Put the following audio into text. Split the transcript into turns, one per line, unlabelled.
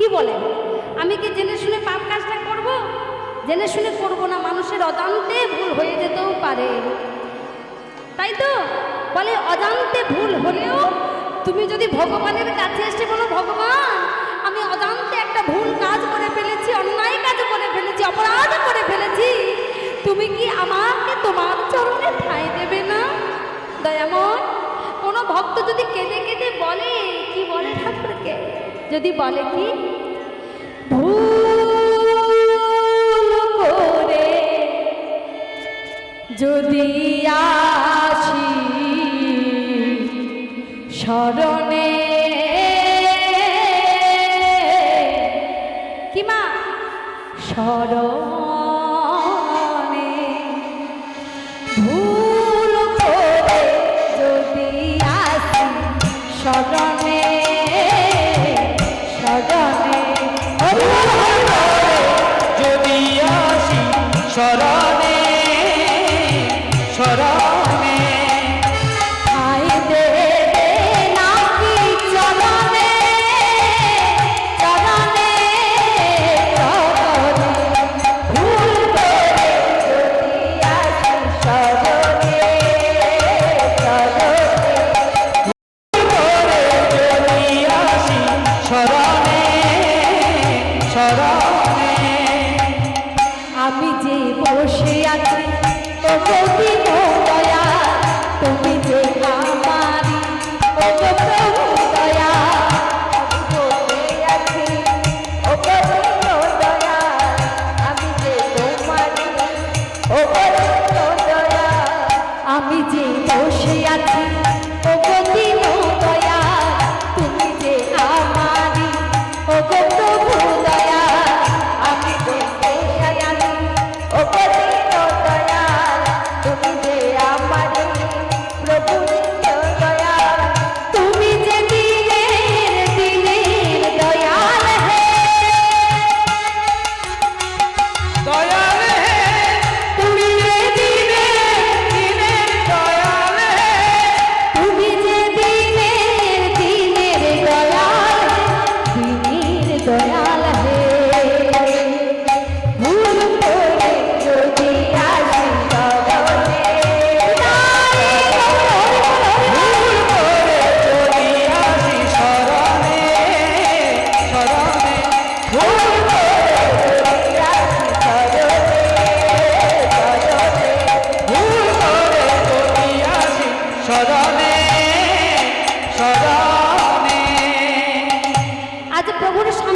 কি বলে? আমি কি জেনে শুনে পাপ কাজটা করব? জেনে শুনে করব না মানুষের অজান্তে ভুল হয়ে যেতেও পারে। তাই তো? বলে অজান্তে ভুল হলেও তুমি যদি ভগবানের কাছে এসে বলো, ভগবান, আমি অজান্তে একটা ভুল কাজ করে ফেলেছি, অন্যায় কাজ করে ফেলেছি, অপরাধ করে ফেলেছি, তুমি কি আমাকে তোমার চরণে ঠাঁই দেবে না? দয়াময়, কোনো ভক্ত যদি কেঁদে কেঁদে বলে, কি বলে ঠাকুরকে? যদি বলে কি ভুল করে যদি আসি স্মরণে। ভুল যদি আসি
শরণে
বসে আছি। ও গতি দয়া, তুমি যে আমারি ও প্রভু দয়া বসে ও গতি দয়া, আমি যে বসে আছি। ও গতি আজ প্রভুর